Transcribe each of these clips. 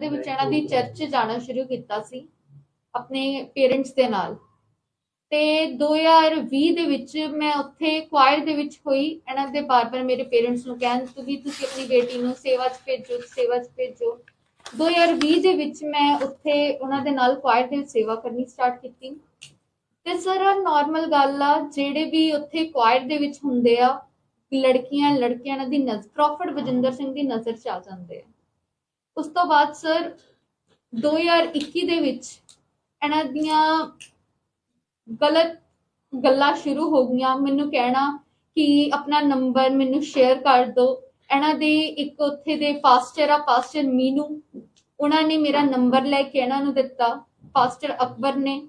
ਦੇ ਵਿੱਚ ਇਹਨਾਂ ਦੀ ਚਰਚ ਜਾਣਾ ਸ਼ੁਰੂ ਕੀਤਾ ਸੀ ਆਪਣੇ ਪੇਰੈਂਟਸ ਦੇ ਨਾਲ। ਤੇ 2020 ਦੇ ਵਿੱਚ ਮੈਂ ਉੱਥੇ ਕੁਆਇਰ ਦੇ ਵਿੱਚ ਹੋਈ ਇਹਨਾਂ ਦੇ ਬਾਰ-ਬਾਰ ਮੇਰੇ ਪੇਰੈਂਟਸ ਨੂੰ ਕਹਿਣ ਕਿ ਤੁਸੀਂ ਆਪਣੀ ਬੇਟੀ ਨੂੰ ਸੇਵਾ 'ਚ ਭੇਜੋ ਸੇਵਾ 'ਚ ਭੇਜੋ। 2020 ਦੇ ਵਿੱਚ ਮੈਂ ਉੱਥੇ ਉਹਨਾਂ ਦੇ ਨਾਲ ਕੁਆਇਰ ਦੇ ਸੇਵਾ ਕਰਨੀ ਸਟਾਰਟ ਕੀਤੀ। ਤੇ ਸਰ ਨਾਰਮਲ ਗੱਲ ਆ ਜਿਹੜੇ ਵੀ ਉੱਥੇ ਕੁਆਇਰ ਦੇ ਵਿੱਚ ਹੁੰਦੇ ਆ ਲੜਕੀਆਂ ਲੜਕਿਆਂ ਇਹਨਾਂ ਦੀ ਨਜ਼ਰ ਪ੍ਰੋਫਟ ਵਜਿੰਦਰ ਸਿੰਘ ਦੀ ਨਜ਼ਰ ਚ ਆ ਜਾਂਦੇ ਆ। ਉਸ ਤੋਂ ਬਾਅਦ ਸਰ 2021 ਦੇ ਵਿੱਚ ਇਹਨਾਂ ਦੀਆਂ ਗਲਤ ਗੱਲਾਂ ਸ਼ੁਰੂ ਹੋ ਗਈਆਂ। ਮੈਨੂੰ ਕਹਿਣਾ ਕਿ ਆਪਣਾ ਨੰਬਰ ਮੈਨੂੰ ਸ਼ੇਅਰ ਕਰ ਦਿਓ। ਇਹਨਾਂ ਦੇ ਇੱਕ ਉੱਥੇ ਦੇ ਪਾਸਟਰ ਆ ਪਾਸਟਰ ਮੀਨੂ। ਉਹਨਾਂ ਨੇ ਮੇਰਾ ਨੰਬਰ ਲੈ ਕੇ ਇਹਨਾਂ ਨੂੰ ਦਿੱਤਾ ਪਾਸਟਰ ਅਕਬਰ ਨੇ।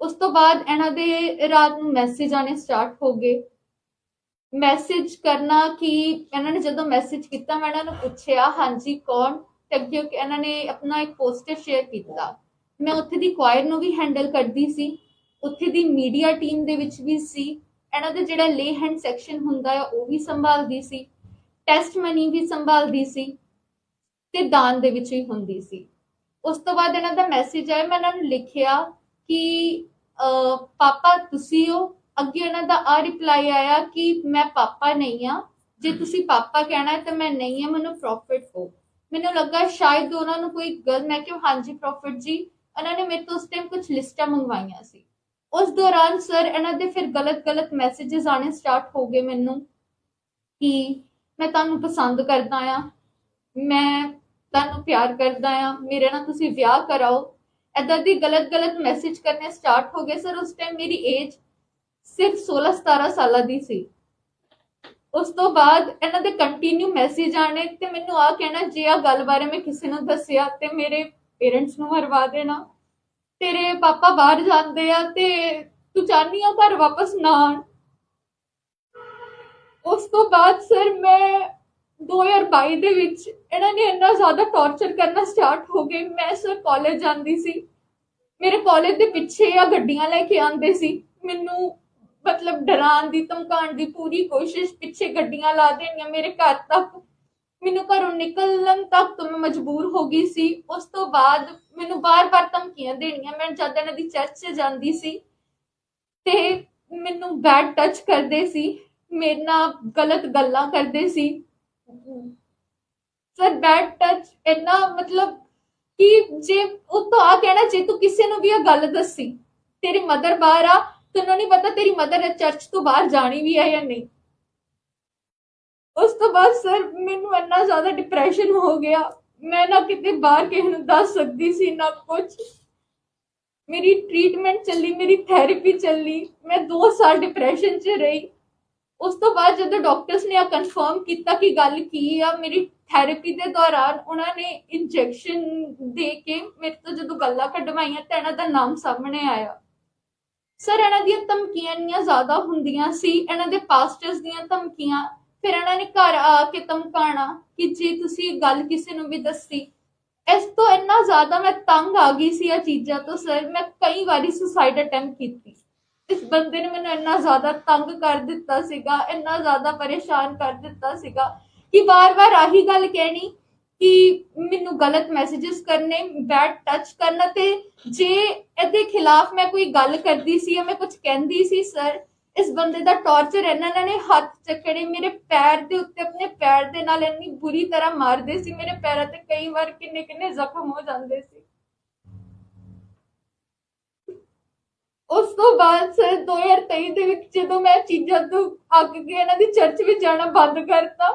ਉਸ ਤੋਂ ਬਾਅਦ ਇਹਨਾਂ ਦੇ ਰਾਤ ਨੂੰ ਮੈਸੇਜ ਆਣੇ ਸਟਾਰਟ ਹੋ ਗਏ। ਮੈਸੇਜ ਕਰਨਾ ਕਿ ਇਹਨਾਂ ਨੇ ਜਦੋਂ ਮੈਸੇਜ ਕੀਤਾ, ਮੈਂ ਇਹਨਾਂ ਨੂੰ ਪੁੱਛਿਆ, ਹਾਂਜੀ, ਕੌਣ? ਤੇ ਅੱਗੇ ਕਿ ਇਹਨਾਂ ਨੇ ਆਪਣਾ ਇੱਕ ਪੋਸਟਰ ਸ਼ੇਅਰ ਕੀਤਾ। ਮੈਂ ਉੱਥੇ ਦੀ ਕੁਆਇਰ ਨੂੰ ਵੀ ਹੈਂਡਲ ਕਰਦੀ ਸੀ। ਉੱਥੇ ਦੀ ਮੀਡੀਆ ਟੀਮ ਦੇ ਵਿੱਚ ਵੀ ਸੀ। ਇਹਨਾਂ ਦਾ ਜਿਹੜਾ ਲੇ ਹੈਂਡ ਸੈਕਸ਼ਨ ਹੁੰਦਾ ਆ, ਉਹ ਵੀ ਸੰਭਾਲਦੀ ਸੀ। ਟੈਸਟ ਮਨੀ ਵੀ ਸੰਭਾਲਦੀ ਸੀ ਤੇ ਦਾਨ ਦੇ ਵਿੱਚ ਵੀ ਹੁੰਦੀ ਸੀ। ਉਸ ਤੋਂ ਬਾਅਦ ਇਹਨਾਂ ਦਾ ਮੈਸੇਜ ਆਇਆ, ਮੈਂ ਇਹਨਾਂ ਨੂੰ ਲਿਖਿਆ ਕਿ ਪਾਪਾ, ਤੁਸੀਂ ਹੋ। ਅੱਗੇ ਇਹਨਾਂ ਦਾ ਆ ਰਿਪਲਾਈ ਆਇਆ ਕਿ, ਮੈਂ ਪਾਪਾ ਨਹੀਂ ਆ ਜੇ ਤੁਸੀਂ ਪਾਪਾ ਕਹਿਣਾ ਹੈ ਤਾਂ ਮੈਂ ਨਹੀਂ ਆ ਮੈਨੂੰ ਪ੍ਰੋਫਿਟ ਹੋ ਮੈਨੂੰ ਲੱਗਾ ਸ਼ਾਇਦ ਉਹਨਾਂ ਨੂੰ ਕੋਈ ਗੱਲ, ਮੈਂ ਕਿਹਾ ਹਾਂਜੀ ਪ੍ਰੋਫਿਟ ਜੀ ਉਹਨਾਂ ਨੇ ਮੇਰੇ ਤੋਂ ਉਸ ਟਾਈਮ ਕੁਝ ਲਿਸਟਾਂ ਮੰਗਵਾਈਆਂ ਸੀ। ਉਸ ਦੌਰਾਨ ਸਰ ਇਹਨਾਂ ਦੇ ਫਿਰ ਗਲਤ ਗਲਤ ਮੈਸੇजेस ਆਣੇ ਸਟਾਰਟ ਹੋ ਗਏ ਮੈਨੂੰ ਕਿ ਮੈਂ ਤੁਹਾਨੂੰ ਪਸੰਦ ਕਰਦਾ ਆ ਮੈਂ ਤੁਹਾਨੂੰ ਪਿਆਰ ਕਰਦਾ ਆ ਮੇਰੇ ਨਾਲ ਤੁਸੀਂ ਵਿਆਹ ਕਰਾਓ। ਏਦਾਂ ਦੀ ਗਲਤ ਗਲਤ ਮੈਸੇਜ ਕਰਨੇ ਸਟਾਰਟ ਹੋ ਗਏ। ਸਰ ਉਸ ਟਾਈਮ ਮੇਰੀ ਏਜ ਸਿਰਫ 16 17 ਸਾਲਾਂ ਦੀ ਸੀ। ਉਸ ਤੋਂ ਬਾਅਦ ਇਹਨਾਂ ਦੇ ਕੰਟੀਨਿਊ ਮੈਸੇਜ ਆਣੇ ਤੇ ਮੈਨੂੰ ਆ ਕਹਿਣਾ, ਜੇ ਆ ਗੱਲ ਬਾਰੇ ਮੈਂ ਕਿਸੇ ਨੂੰ ਦੱਸਿਆ ਤੇ ਮੇਰੇ ਪੇਰੈਂਟਸ ਨੂੰ ਮਰਵਾ ਦੇਣਾ। ਤੇਰੇ ਪਾਪਾ ਬਾਹਰ ਜਾਂਦੇ ਆ ਤੇ ਤੂੰ ਚਾਹਨੀ ਆ ਘਰ ਵਾਪਸ ਨਾ ਆਣ ਉਸ ਤੋਂ ਬਾਅਦ ਸਰ ਮੈਂ 2022 ਦੇ ਵਿੱਚ ਇਹਨਾਂ ਨੇ ਇੰਨਾ ਜ਼ਿਆਦਾ ਟੌਰਚਰ ਕਰਨਾ ਸਟਾਰਟ ਹੋ ਗਏ। ਮੈਂ ਸਰ ਕਾਲਜ ਜਾਂਦੀ ਸੀ। ਮੇਰੇ ਕਾਲਜ ਦੇ ਪਿੱਛੇ ਆ ਗੱਡੀਆਂ ਲੈ ਕੇ ਆਉਂਦੇ ਸੀ। ਮੈਨੂੰ ਮਤਲਬ ਡਰਾਉਣ ਦੀ, ਧਮਕਾਉਣ ਦੀ ਪੂਰੀ ਕੋਸ਼ਿਸ਼ ਪਿੱਛੇ ਗੱਡੀਆਂ ਲਾ ਦੇਣੀਆਂ ਮੇਰੇ ਘਰ ਤੱਕ। ਮੈਨੂੰ ਘਰੋਂ ਨਿਕਲਣ ਤੱਕ ਤੋਂ ਮੈਂ ਮਜਬੂਰ ਹੋ ਗਈ ਸੀ। ਉਸ ਤੋਂ ਬਾਅਦ ਮੈਨੂੰ ਬਾਰ-ਬਾਰ ਧਮਕੀਆਂ ਦੇਣੀਆਂ, ਮੈਂ ਜਦ ਇਹਨਾਂ ਦੀ ਚਰਚ 'ਚ ਜਾਂਦੀ ਸੀ ਤੇ ਮੈਨੂੰ ਬੈਡ ਟੱਚ ਕਰਦੇ ਸੀ, ਮੇਰੇ ਨਾਲ ਗਲਤ ਗੱਲਾਂ ਕਰਦੇ ਸੀ। ਸਰ ਬੈਡ ਟੱਚ ਇੰਨਾ ਮਤਲਬ ਕਿ ਜੇ ਉਹ ਤਾਂ ਆ ਕਹਿਣਾ, ਜੇ ਤੂੰ ਕਿਸੇ ਨੂੰ ਵੀ ਇਹ ਗੱਲ ਦੱਸੀ, ਤੇਰੀ ਮਦਰ ਬਾਹਰ ਆ ਤੈਨੂੰ ਨਹੀਂ ਪਤਾ ਤੇਰੀ ਮਦਰ ਚਰਚ ਤੋਂ ਬਾਹਰ ਜਾਣੀ ਵੀ ਹੈ ਜਾਂ ਨਹੀਂ? ਉਸ ਤੋਂ ਬਾਅਦ ਸਰ ਮੈਨੂੰ ਇੰਨਾ ਜ਼ਿਆਦਾ ਡਿਪਰੈਸ਼ਨ ਹੋ ਗਿਆ। ਮੈਂ ਨਾ ਕਿਤੇ ਬਾਹਰ ਕਿਸੇ ਨੂੰ ਦੱਸ ਸਕਦੀ ਸੀ, ਨਾ ਕੁਝ ਮੇਰੀ ਟ੍ਰੀਟਮੈਂਟ ਚੱਲੀ, ਮੇਰੀ ਥੈਰੇਪੀ ਚੱਲੀ। ਮੈਂ 2 ਸਾਲ ਡਿਪਰੈਸ਼ਨ 'ਚ ਰਹੀ। ਉਸ ਤੋਂ ਬਾਅਦ ਜਦੋਂ ਡਾਕਟਰਸ ਨੇ ਆ ਕਨਫਰਮ ਕੀਤਾ ਕਿ ਗੱਲ ਕੀ ਆ, ਮੇਰੀ ਥੈਰੇਪੀ ਦੇ ਦੌਰਾਨ ਉਹਨਾਂ ਨੇ ਇੰਜੈਕਸ਼ਨ ਦੇ ਕੇ ਮੇਰੇ ਤੋਂ ਜਦੋਂ ਗੱਲਾਂ ਕਢਵਾਈਆਂ ਤਾਂ ਇਹਨਾਂ ਦਾ ਨਾਮ ਸਾਹਮਣੇ ਆਇਆ। ਸਰ ਇਹਨਾਂ ਦੀਆਂ ਧਮਕੀਆਂ ਇੰਨੀਆਂ ਜ਼ਿਆਦਾ ਹੁੰਦੀਆਂ ਸੀ, ਇਹਨਾਂ ਦੇ ਪਾਸਟਰਸ ਦੀਆਂ ਧਮਕੀਆਂ, ਫਿਰ ਇਹਨਾਂ ਨੇ ਘਰ ਆ ਕੇ ਧਮਕਾਣਾ ਕਿ ਜੇ ਤੁਸੀਂ ਇਹ ਗੱਲ ਕਿਸੇ ਨੂੰ ਵੀ ਦੱਸੀ। ਇਸ ਤੋਂ ਇੰਨਾ ਜ਼ਿਆਦਾ ਮੈਂ ਤੰਗ ਆ ਗਈ ਸੀ ਇਹ ਚੀਜ਼ਾਂ ਤੋਂ ਸਰ ਮੈਂ ਕਈ ਵਾਰੀ ਸੁਸਾਈਡ ਅਟੈਂਪਟ ਕੀਤੀ। ਇਸ ਬੰਦੇ ਨੇ ਮੈਨੂੰ ਇੰਨਾ ਜ਼ਿਆਦਾ ਤੰਗ ਕਰ ਦਿੱਤਾ ਸੀਗਾ, ਇੰਨਾ ਜ਼ਿਆਦਾ ਪਰੇਸ਼ਾਨ ਕਰ ਦਿੱਤਾ ਸੀਗਾ ਕਿ ਵਾਰ-ਵਾਰ ਆਹੀ ਗੱਲ ਕਹਿਣੀ ਕਿ ਮੈਨੂੰ ਗਲਤ ਮੈਸੇजेस ਕਰਨੇ ਬੈਡ ਟੱਚ ਕਰਨਾ ਤੇ ਜੇ ਇਹਦੇ ਖਿਲਾਫ ਮੈਂ ਕੋਈ ਗੱਲ ਕਰਦੀ ਸੀ ਜਾਂ ਮੈਂ ਕੁਝ ਕਹਿੰਦੀ ਸੀ ਸਰ ਇਸ ਬੰਦੇ ਦਾ ਟੌਰਚਰ ਇਹਨਾਂ ਨੇ ਹੱਥ ਚੱਕੜੇ ਮੇਰੇ ਪੈਰ ਦੇ ਉੱਤੇ ਆਪਣੇ ਪੈਰ ਦੇ ਨਾਲ ਇੰਨੀ ਬੁਰੀ ਤਰ੍ਹਾਂ ਮਾਰਦੇ ਸੀ, ਮੇਰੇ ਪੈਰਾਂ ਤੇ ਕਈ ਵਾਰ ਕਿੰਨੇ ਕਿੰਨੇ ਜ਼ਖਮ ਹੋ ਜਾਂਦੇ ਸੀ। ਉਸ ਤੋਂ ਬਾਅਦ ਸਰ 2023 ਦੇ ਵਿੱਚ ਜਦੋਂ ਮੈਂ ਚੀਜ਼ਾਂ ਤੋਂ ਅੱਕ ਕੇ ਇਹਨਾਂ ਦੀ ਚਰਚ ਵਿੱਚ ਜਾਣਾ ਬੰਦ ਕਰਤਾ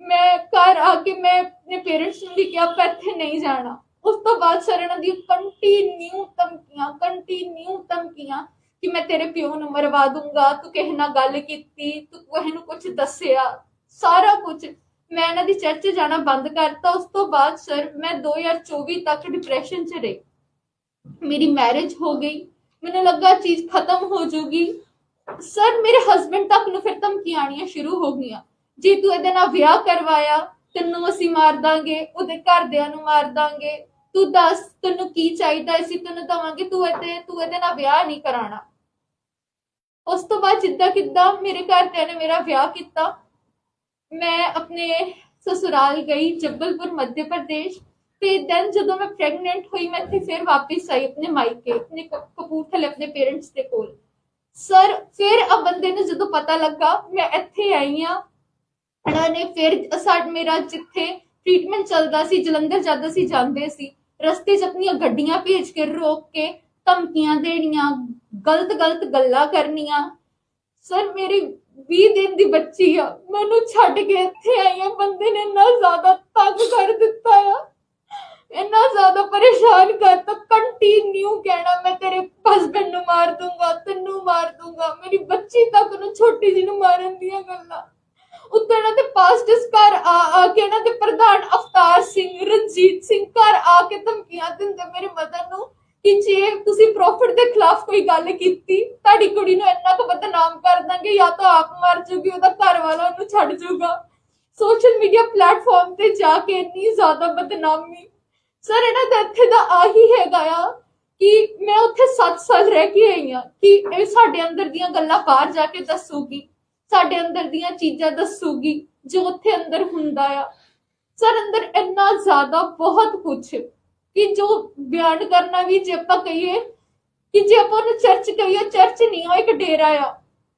ਮੈਂ ਘਰ ਆ ਕੇ ਮੈਂ ਆਪਣੇ ਪੇਰੈਂਟਸ ਨੂੰ ਵੀ ਕਿਹਾ, ਆਪਾਂ ਇੱਥੇ ਨਹੀਂ ਜਾਣਾ। ਉਸ ਤੋਂ ਬਾਅਦ ਸਰ ਇਹਨਾਂ ਦੀ ਕੰਟੀਨਿਊ ਧਮਕੀਆਂ ਕੰਟੀਨਿਊ ਧਮਕੀਆਂ ਕਿ ਮੈਂ ਤੇਰੇ ਪਿਓ ਨੂੰ ਮਰਵਾ ਦੂੰਗਾ, ਤੂੰ ਕਿਸੇ ਨਾਲ ਗੱਲ ਕੀਤੀ, ਤੂੰ ਕਿਸੇ ਨੂੰ ਕੁਝ ਦੱਸਿਆ, ਸਾਰਾ ਕੁਝ ਮੈਂ ਇਹਨਾਂ ਦੀ ਚਰਚ ਜਾਣਾ ਬੰਦ ਕਰਤਾ। ਉਸ ਤੋਂ ਬਾਅਦ ਸਰ ਮੈਂ 2024 ਤੱਕ ਡਿਪਰੈਸ਼ਨ 'ਚ ਰਹੀ। ਮੇਰੀ ਮੈਰਿਜ ਹੋ ਗਈ। ਮੈਨੂੰ ਲੱਗਾ ਚੀਜ਼ ਖਤਮ ਹੋ ਜਾਊਗੀ ਸਰ ਮੇਰੇ ਹਸਬੰਡ ਤੱਕ ਨੂੰ ਫਿਰ ਧਮਕੀਆਂ ਆਣੀਆਂ ਸ਼ੁਰੂ ਹੋ ਗਈਆਂ। ਜੇ ਤੂੰ ਇਹਦੇ ਨਾਲ ਵਿਆਹ ਕਰਵਾਇਆ, ਤੈਨੂੰ ਅਸੀਂ ਮਾਰ ਦਾਂਗੇ, ਉਹਦੇ ਘਰਦਿਆਂ ਨੂੰ ਮਾਰ ਦਾਂਗੇ। ਤੂੰ ਦੱਸ, ਤੈਨੂੰ ਕੀ ਚਾਹੀਦਾ ਅਸੀਂ ਤੈਨੂੰ ਦਵਾਂਗੇ, ਤੂੰ ਇਹਦੇ ਤੂੰ ਇਹਦੇ ਨਾਲ ਵਿਆਹ ਨਹੀਂ ਕਰਾਣਾ ਉਸ ਤੋਂ ਬਾਅਦ ਜਿੱਦਾਂ ਕਿੱਦਾਂ ਮੇਰੇ ਘਰਦਿਆਂ ਨੇ ਮੇਰਾ ਵਿਆਹ ਕੀਤਾ, ਮੈਂ ਆਪਣੇ ਸਸੁਰਾਲ ਗਈ ਜਬਲਪੁਰ, ਮੱਧ ਪ੍ਰਦੇਸ਼। ਤੇ ਦੈਨ ਜਦੋਂ ਮੈਂ ਪ੍ਰੈਗਨੈਂਟ ਹੋਈ, ਮੈਂ ਇੱਥੇ ਫਿਰ ਵਾਪਸ ਆਈ ਆਪਣੇ ਮਾਇਕੇ, ਆਪਣੇ ਕਪੂਰਥਲੇ ਆਪਣੇ ਪੇਰੈਂਟਸ ਦੇ ਕੋਲ। ਸਰ ਫਿਰ ਆ ਬੰਦੇ ਨੂੰ ਜਦੋਂ ਪਤਾ ਲੱਗਾ, ਮੈਂ ਇੱਥੇ ਆਈ ਆ। ਇਹਨਾਂ ਨੇ ਫਿਰ ਸਾਡ ਮੇਰਾ ਜਿੱਥੇ ਟ੍ਰੀਟਮੈਂਟ ਚੱਲਦਾ ਸੀ, ਜਲੰਧਰ ਜਦ ਅਸੀਂ ਜਾਂਦੇ ਸੀ, ਰਸਤੇ 'ਚ ਆਪਣੀਆਂ ਗੱਡੀਆਂ ਭੇਜ ਕੇ, ਰੋਕ ਕੇ ਧਮਕੀਆਂ ਦੇਣੀਆਂ, ਗਲਤ ਗਲਤ ਗੱਲਾਂ ਕਰਨੀਆਂ। ਸਰ, ਮੇਰੀ 20 ਦਿਨ ਦੀ ਬੱਚੀ ਆ, ਮੈਨੂੰ ਛੱਡ ਕੇ ਇੱਥੇ ਆਈ ਆ, ਬੰਦੇ ਨੇ ਇੰਨਾ ਜ਼ਿਆਦਾ ਤੰਗ ਕਰ ਦਿੱਤਾ ਆ। ਇੰਨਾ ਜ਼ਿਆਦਾ ਪਰੇਸ਼ਾਨ ਕਰਤਾ ਕੰਟੀਨਿਊ ਕਹਿਣਾ, ਮੈਂ ਤੇਰੇ ਹਸਬੰਡ ਨੂੰ ਮਾਰ ਦੂੰਗਾ, ਤੈਨੂੰ ਮਾਰ ਦੂੰਗਾ, ਮੇਰੀ ਬੱਚੀ ਤੱਕ ਨੂੰ ਛੋਟੀ ਜੀ ਨੂੰ ਮਾਰਨ ਦੀਆਂ ਗੱਲਾਂ। ਪਾਸਟਸ ਘਰ ਆ ਆ ਕੇ ਇਹਨਾਂ ਦੇ ਪ੍ਰਧਾਨ ਅਵਤਾਰ ਸਿੰਘ, ਰਣਜੀਤ ਸਿੰਘ ਘਰ ਆ ਕੇ ਧਮਕੀਆਂ ਦਿੰਦੇ ਮੇਰੀ ਮਦਰ ਨੂੰ ਕਿ ਜੇ ਤੁਸੀਂ ਪ੍ਰੋਫਿਟ ਦੇ ਖਿਲਾਫ ਕੋਈ ਗੱਲ ਕੀਤੀ, ਤੁਹਾਡੀ ਕੁੜੀ ਨੂੰ ਇੰਨਾ ਕੁ ਬਦਨਾਮ ਕਰ ਦਾਂਗੇ, ਜਾਂ ਤਾਂ ਆਪ ਮਰ ਜੂਗੀ ਉਹਦਾ ਘਰ ਵਾਲਾ ਉਹਨੂੰ ਛੱਡ ਜਾਊਗਾ। ਸੋਸ਼ਲ ਮੀਡੀਆ ਪਲੇਟਫਾਰਮ ਤੇ ਜਾ ਕੇ ਇੰਨੀ ਜ਼ਿਆਦਾ ਬਦਨਾਮੀ। ਸਰ ਇਹਨਾਂ ਦਾ ਇੱਥੇ ਦਾ ਆਹੀ ਹੈਗਾ ਆ ਕਿ ਮੈਂ ਉੱਥੇ 7 ਸਾਲ ਰਹਿ ਕੇ ਆਈ ਆ ਕਿ ਇਹ ਸਾਡੇ ਅੰਦਰ ਦੀਆਂ ਗੱਲਾਂ ਬਾਹਰ ਜਾ ਕੇ ਦੱਸੂਗੀ, ਸਾਡੇ ਅੰਦਰ ਦੀਆਂ ਚੀਜ਼ਾਂ ਦੱਸੂਗੀ। ਜੋ ਉੱਥੇ ਅੰਦਰ ਹੁੰਦਾ ਆ। ਸਰ, ਅੰਦਰ ਇੰਨਾ ਜ਼ਿਆਦਾ ਬਹੁਤ ਕੁਝ ਕਿ ਜੋ ਬਿਆਨ ਕਰਨਾ ਵੀ ਜੇ ਆਪਾਂ ਕਹੀਏ, ਕਿ ਜੇ ਆਪਾਂ ਉਹਨੂੰ ਚਰਚ ਕਹੀਏ ਚਰਚ ਨਹੀਂ ਉਹ ਇੱਕ ਡੇਰਾ ਆ।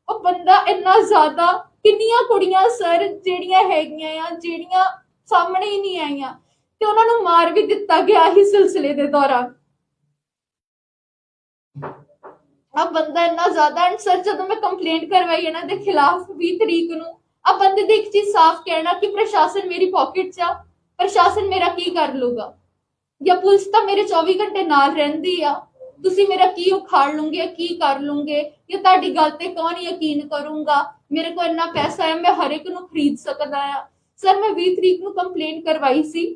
ਉਹ ਬੰਦਾ ਇੰਨਾ ਜ਼ਿਆਦਾ, ਕਿੰਨੀਆਂ ਕੁੜੀਆਂ ਸਰ ਜਿਹੜੀਆਂ ਹੈਗੀਆਂ ਆ, ਜਿਹੜੀਆਂ ਸਾਹਮਣੇ ਹੀ ਨਹੀਂ ਆਈਆਂ, ਤੇ ਉਹਨਾਂ ਨੂੰ ਮਾਰ ਵੀ ਦਿੱਤਾ ਗਿਆ ਹੀ ਸਿਲਸਿਲੇ ਦੇ ਦੌਰਾਨ। ਆ ਬੰਦਾ ਇੰਨਾ ਜ਼ਿਆਦਾ ਐਂਡ ਸਰ ਜਦੋਂ ਮੈਂ ਕੰਪਲੇਂਟ ਕਰਵਾਈ ਇਹਨਾਂ ਦੇ ਖਿਲਾਫ 20 ਤਰੀਕ ਨੂੰ ਆ ਬੰਦੇ ਦੇ ਇੱਕ ਚੀਜ਼ ਸਾਫ਼ ਕਹਿਣਾ ਕਿ ਪ੍ਰਸ਼ਾਸਨ ਮੇਰੀ ਪਾਕਟ 'ਚ ਆ, ਪ੍ਰਸ਼ਾਸਨ ਮੇਰਾ ਕੀ ਕਰ ਲੂਗਾ ਜਾਂ ਪੁਲਿਸ ਤਾਂ ਮੇਰੇ 24 ਘੰਟੇ ਨਾਲ ਰਹਿੰਦੀ ਆ, ਤੁਸੀਂ ਮੇਰਾ ਕੀ ਉਖਾੜ ਲੂੰਗੇ ਕੀ ਕਰ ਲੂੰਗੇ ਜਾਂ ਤੁਹਾਡੀ ਗੱਲ ਤੇ ਕੌਣ ਯਕੀਨ ਕਰੂੰਗਾ? ਮੇਰੇ ਕੋਲ ਇੰਨਾ ਪੈਸਾ ਹੈ, ਮੈਂ ਹਰ ਇੱਕ ਨੂੰ ਖਰੀਦ ਸਕਦਾ ਆ। ਸਰ, ਮੈਂ 20 ਤਰੀਕ ਨੂੰ ਕੰਪਲੇਂਟ ਕਰਵਾਈ ਸੀ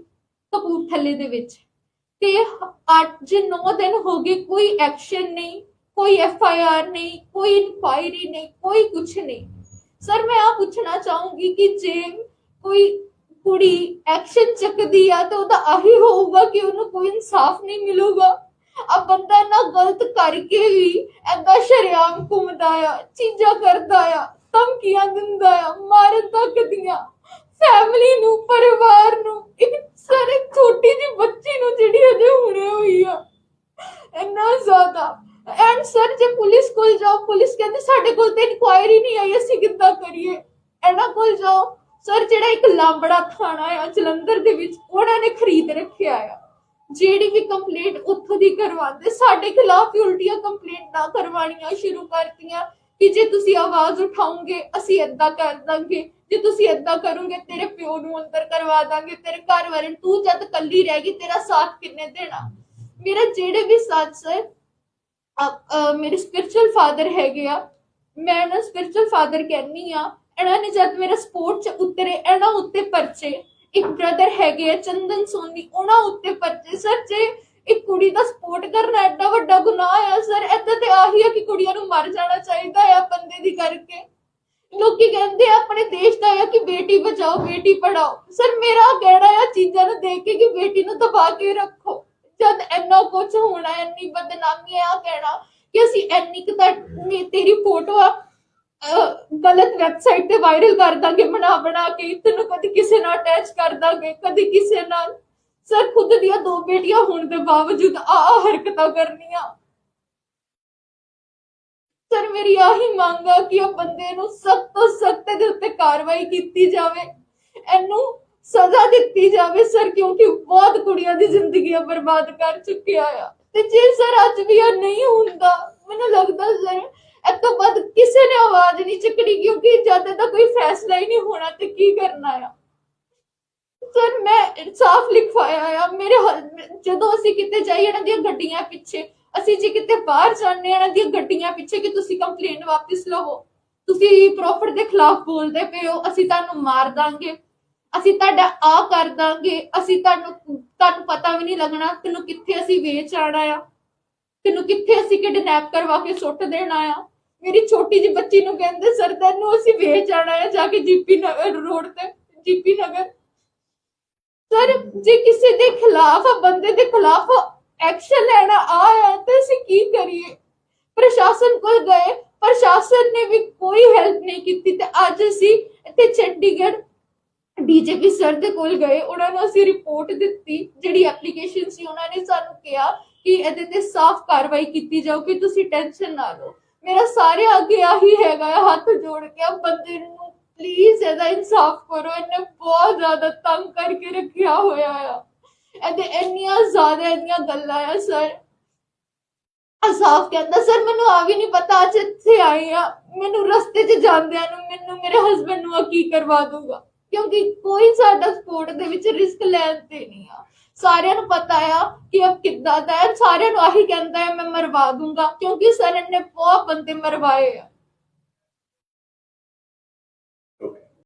ਕਪੂਰਥਲੇ ਦੇ ਵਿੱਚ। ਤੇ ਅੱਜ 9 ਦਿਨ ਹੋ ਗਏ, ਕੋਈ ਐਕਸ਼ਨ ਨਹੀਂ, ਕੋਈ ਐਫ ਆਈ ਆਰ ਨਹੀਂ, ਕੋਈ ਇਨਕੁਆਇਰੀ ਨਹੀਂ, ਕੋਈ ਕੁਝ ਨਹੀਂ। ਸਰ ਮੈਂ ਆ ਪੁੱਛਣਾ ਚਾਹੂੰਗੀ ਕਿ ਜੇ ਕੋਈ ਕੁੜੀ ਐਕਸ਼ਨ ਚੱਕਦੀ ਆ ਤਾਂ ਉਹਦਾ ਆਹੀ ਹੋਊਗਾ ਕਿ ਉਹਨੂੰ ਕੋਈ ਇਨਸਾਫ ਨਹੀਂ ਮਿਲੂਗਾ? ਆ ਬੰਦਾ ਨਾ ਗਲਤ ਕਰਕੇ ਵੀ ਐਦਾਂ ਸ਼ਰਿਆਮ ਘੁੰਮਦਾ ਆ, ਚੀਜ਼ਾਂ ਕਰਦਾ ਆ, ਧਮਕੀਆਂ ਦਿੰਦਾ ਆ, ਮਾਰਨ ਤੱਕ ਦੀਆਂ ਫੈਮਿਲੀ ਨੂੰ, ਪਰਿਵਾਰ ਨੂੰ ਇੱਕ ਸਾਰੇ ਛੋਟੀ ਜਿਹੀ ਬੱਚੀ ਨੂੰ ਜਿਹੜੀ ਅਜੇ ਹੁਣੇ ਹੋਈ ਆ। ਇੰਨਾ ਜ਼ਿਆਦਾ ਐਂਡ ਸਰ ਜੇ ਪੁਲਿਸ ਕੋਲ ਜਾਓ, ਪੁਲਿਸ ਕਹਿੰਦੇ ਸਾਡੇ ਕੋਲ ਤੇ ਇਨਕੁਆਇਰੀ ਨਹੀਂ ਆਈ, ਅਸੀਂ ਕਿੱਦਾਂ ਕਰੀਏ? ਇਹਨਾਂ ਕੋਲ ਜਾਓ। ਸਰ ਜਿਹੜਾ ਇੱਕ ਲਾਂਬੜਾ ਥਾਣਾ ਆ, ਜਲੰਧਰ ਦੇ ਵਿੱਚ, ਉਹਨਾਂ ਨੇ ਖਰੀਦ ਰੱਖਿਆ ਆ। ਜਿਹੜੀ ਵੀ ਕੰਪਲੇਂਟ ਉੱਥੋਂ ਦੀ ਕਰਵਾਉਂਦੇ, ਸਾਡੇ ਖਿਲਾਫ ਹੀ ਉਲਟੀਆਂ ਕੰਪਲੇਂਟਾਂ ਕਰਵਾਉਣੀਆਂ ਸ਼ੁਰੂ ਕਰਤੀਆਂ ਕਿ ਜੇ ਤੁਸੀਂ ਆਵਾਜ਼ ਉਠਾਓਗੇ ਅਸੀਂ ਏਦਾਂ ਕਰ ਦਾਂਗੇ। ਜੇ ਤੁਸੀਂ ਏਦਾਂ ਕਰੋਗੇ, ਤੇਰੇ ਪਿਓ ਨੂੰ ਅੰਦਰ ਕਰਵਾ ਦਾਂਗੇ, ਤੇਰੇ ਘਰ ਵਾਲੇ ਨੂੰ। ਤੂੰ ਜਦ ਕੱਲੀ ਰਹਿ ਗਈ, ਤੇਰਾ ਸਾਥ ਕਿੰਨੇ ਦੇਣਾ? ਮੇਰਾ ਜਿਹੜੇ ਵੀ ਸਾਥ ਸਰ ਮੇਰੇ ਸਪਿਰਚੁਅਲ ਫਾਦਰ ਹੈਗੇ ਆ। ਮੈਂ ਨਾ ਸਪਿਰਚੁਅਲ ਫਾਦਰ ਕਹਿੰਨੀ ਆ ਇਹਨਾਂ ਨੇ ਜਦ ਮੇਰਾ ਸਪੋਰਟ ਚ ਉਤਰੇ ਇਹਨਾਂ ਉੱਤੇ ਪਰਚੇ। ਇੱਕ ਬ੍ਰਦਰ ਹੈਗੇ ਆ, ਚੰਦਨ ਸੋਨੀ, ਉਹਨਾਂ ਉੱਤੇ ਪਰਚੇ। ਸਰ ਜੇ ਇੱਕ ਕੁੜੀ ਦਾ ਸਪੋਰਟ ਕਰਨਾ ਐਡਾ ਵੱਡਾ ਗੁਨਾਹ ਆ ਸਰ ਏਦਾਂ ਤੇ ਆਹੀ ਆ ਕਿ ਕੁੜੀਆਂ ਨੂੰ ਮਰ ਜਾਣਾ ਚਾਹੀਦਾ ਆ ਬੰਦੇ ਦੀ ਕਰਕੇ। ਲੋਕੀ ਕਹਿੰਦੇ ਆ, ਆਪਣੇ ਦੇਸ਼ ਦਾ ਆ ਕਿ ਬੇਟੀ ਬਚਾਓ, ਬੇਟੀ ਪੜਾਓ ਸਰ ਮੇਰਾ ਕਹਿਣਾ ਆ ਚੀਜ਼ਾਂ ਨੂੰ ਦੇਖ ਕੇ ਕਿ ਬੇਟੀ ਨੂੰ ਦਬਾ ਕੇ ਰੱਖੋ। ਜਦ ਇੰਨਾ ਕੁਝ ਹੋਣਾ ਇੰਨੀ ਬਦਨਾਮੀ ਆ ਕਹਿਣਾ ਕਿ ਅਸੀਂ ਇੰਨੀ ਕੁ ਤਾਂ ਮੇ- ਤੇਰੀ ਫੋਟੋ ਆ ਅਹ, ਗਲਤ ਵੈਬਸਾਈਟ ਤੇ ਵਾਇਰਲ ਕਰ ਦਾਂਗੇ ਬਣਾ ਬਣਾ ਕੇ ਤੈਨੂੰ ਕਦੀ ਕਿਸੇ ਨਾਲ ਅਟੈਚ ਕਰ ਦਾਂਗੇ ਕਦੀ ਕਿਸੇ ਨਾਲ। ਸਰ ਖੁਦ ਦੀਆਂ ਦੋ ਬੇਟੀਆਂ ਹੋਣ ਦੇ ਬਾਵਜੂਦ ਆ ਆ ਹਰਕਤਾਂ ਕਰਨੀਆਂ। ਸਰ ਮੇਰੀ ਆਹੀ ਮੰਗ ਆ ਕਿ ਉਹ ਬੰਦੇ ਨੂੰ ਸਖਤ ਤੋਂ ਸਖਤ ਦੇ ਉੱਤੇ ਕਾਰਵਾਈ ਕੀਤੀ ਜਾਵੇ। ਇਹਨੂੰ ਸਜ਼ਾ ਦਿੱਤੀ ਜਾਵੇ, ਸਰ, ਕਿਉਂਕਿ ਬਹੁਤ ਕੁੜੀਆਂ ਦੀ ਜ਼ਿੰਦਗੀਆਂ ਬਰਬਾਦ ਕਰ ਚੁੱਕਿਆ ਆ। ਤੇ ਜੇ ਸਰ, ਅੱਜ ਵੀ ਇਹ ਨਹੀਂ ਹੁੰਦਾ, ਮੈਨੂੰ ਲੱਗਦਾ ਸਰ, ਇਹ ਤੋਂ ਬਾਅਦ ਕਿਸੇ ਨੇ ਆਵਾਜ਼ ਨਹੀਂ ਚੱਕਣੀ, ਕਿਉਂਕਿ ਜਦ ਤੱਕ ਕੋਈ ਫੈਸਲਾ ਹੀ ਨਹੀਂ ਹੋਣਾ ਤੇ ਕੀ ਕਰਨਾ ਆ। ਸਰ, ਮੈਂ ਸਾਫ਼ ਲਿਖਵਾਇਆ ਆ, ਮੇਰੇ ਜਦੋਂ ਅਸੀਂ ਕਿਤੇ ਜਾਈਏ ਇਹਨਾਂ ਦੀਆਂ ਗੱਡੀਆਂ ਪਿੱਛੇ, ਅਸੀਂ ਜੇ ਕਿਤੇ ਬਾਹਰ ਜਾਂਦੇ ਹਾਂ ਇਹਨਾਂ ਦੀਆਂ ਗੱਡੀਆਂ ਪਿੱਛੇ ਕਿ ਤੁਸੀਂ ਕੰਪਲੇਂਟ ਵਾਪਸ ਲਵੋ, ਤੁਸੀਂ ਪ੍ਰੋਫਿਟ ਦੇ ਖਿਲਾਫ ਬੋਲਦੇ ਪਏ ਹੋ, ਅਸੀਂ ਤੁਹਾਨੂੰ ਮਾਰ ਦਾਂਗੇ। ਅਸੀਂ ਤੁਹਾਡਾ ਆ ਕਰ ਦਾਂਗੇ। ਅਸੀਂ ਤੁਹਾਨੂੰ ਤੁਹਾਨੂੰ ਪਤਾ ਵੀ ਨਹੀਂ ਲੱਗਣਾ ਤੈਨੂੰ ਕਿੱਥੇ ਅਸੀਂ ਵੇਚ ਆਣਾ ਆ। ਤੈਨੂੰ ਕਿੱਥੇ ਅਸੀਂ ਕਿਡਨੈਪ ਕਰਵਾ ਕੇ ਸੁੱਟ ਦੇਣਾ ਆ। ਮੇਰੀ ਛੋਟੀ ਜਿਹੀ ਬੱਚੀ ਨੂੰ ਕਹਿੰਦੇ, ਸਰ, ਤੈਨੂੰ ਅਸੀਂ ਵੇਚ ਆਣਾ ਆ ਜਾ ਕੇ ਜੀਪੀ ਨਗਰ ਰੋਡ ਤੇ, ਜੀਪੀ ਨਗਰ। ਸਰ, ਜੇ ਕਿਸੇ ਦੇ ਖਿਲਾਫ ਬੰਦੇ ਦੇ ਖਿਲਾਫ ਐਕਸ਼ਨ ਲੈਣਾ ਆਇਆ ਤੇ ਅਸੀਂ ਕੀ ਕਰੀਏ? ਪ੍ਰਸ਼ਾਸਨ ਕੋਲ ਗਏ, ਪ੍ਰਸ਼ਾਸਨ ਨੇ ਵੀ ਕੋਈ ਹੈਲਪ ਨਹੀਂ ਕੀਤੀ ਤੇ ਅੱਜ ਅਸੀਂ ਇੱਥੇ ਚੰਡੀਗੜ੍ਹ ਡੀਜੀਪੀ ਸਰ ਦੇ ਕੋਲ ਗਏ, ਉਹਨਾਂ ਨੂੰ ਅਸੀਂ ਰਿਪੋਰਟ ਦਿੱਤੀ, ਜਿਹੜੀ ਐਪਲੀਕੇਸ਼ਨ ਸੀ, ਉਹਨਾਂ ਨੇ ਸਾਨੂੰ ਕਿਹਾ ਕਿ ਇਹਦੇ ਤੇ ਸਾਫ਼ ਕਾਰਵਾਈ ਕੀਤੀ ਜਾਊਗੀ, ਤੁਸੀਂ ਟੈਨਸ਼ਨ ਨਾ ਲਓ। ਮੇਰਾ ਸਾਰੇ ਅੱਗੇ ਆਹੀ ਹੈਗਾ ਹੱਥ ਜੋੜ ਕੇ ਆ, ਬੰਦੇ ਨੂੰ ਪਲੀਜ਼ ਇਹਦਾ ਇਨਸਾਫ ਕਰੋ, ਇਹਨੇ ਬਹੁਤ ਜ਼ਿਆਦਾ ਤੰਗ ਕਰਕੇ ਰੱਖਿਆ ਹੋਇਆ ਆ। ਇਹਦੇ ਇੰਨੀਆਂ ਜ਼ਿਆਦਾ ਇੰਨੀਆਂ ਗੱਲਾਂ ਆ ਸਰ ਅਸਾਫ ਕਹਿੰਦਾ ਸਰ ਮੈਨੂੰ ਆ ਵੀ ਨਹੀਂ ਪਤਾ, ਅੱਜ ਇੱਥੇ ਆਏ ਆ। ਮੈਨੂੰ ਰਸਤੇ 'ਚ ਜਾਂਦਿਆਂ ਨੂੰ, ਮੈਨੂੰ ਮੇਰੇ ਹਸਬੰਡ ਨੂੰ ਆ ਕੀ ਕਰਵਾ ਦੂਗਾ ਕਿਉਂਕਿ ਕੋਈ ਸਾਡਾ ਸਪੋਰਟ ਦੇ ਵਿੱਚ ਰਿਸਕ ਲੈਣ ਤੇ ਨਹੀਂ ਆ। ਸਾਰਿਆਂ ਨੂੰ ਪਤਾ ਆ ਕਿ ਅਬ ਕਿੱਦਾਂ ਦਾ ਹੈ। ਸਾਰਿਆਂ ਨੂੰ ਆਹੀ ਕਹਿੰਦਾ ਹੈ, ਮੈਂ ਮਰਵਾ ਦੂੰਗਾ। ਕਿਉਂਕਿ ਸਰ ਨੇ ਬਹੁਤ ਬੰਦੇ ਮਰਵਾਏ ਆ।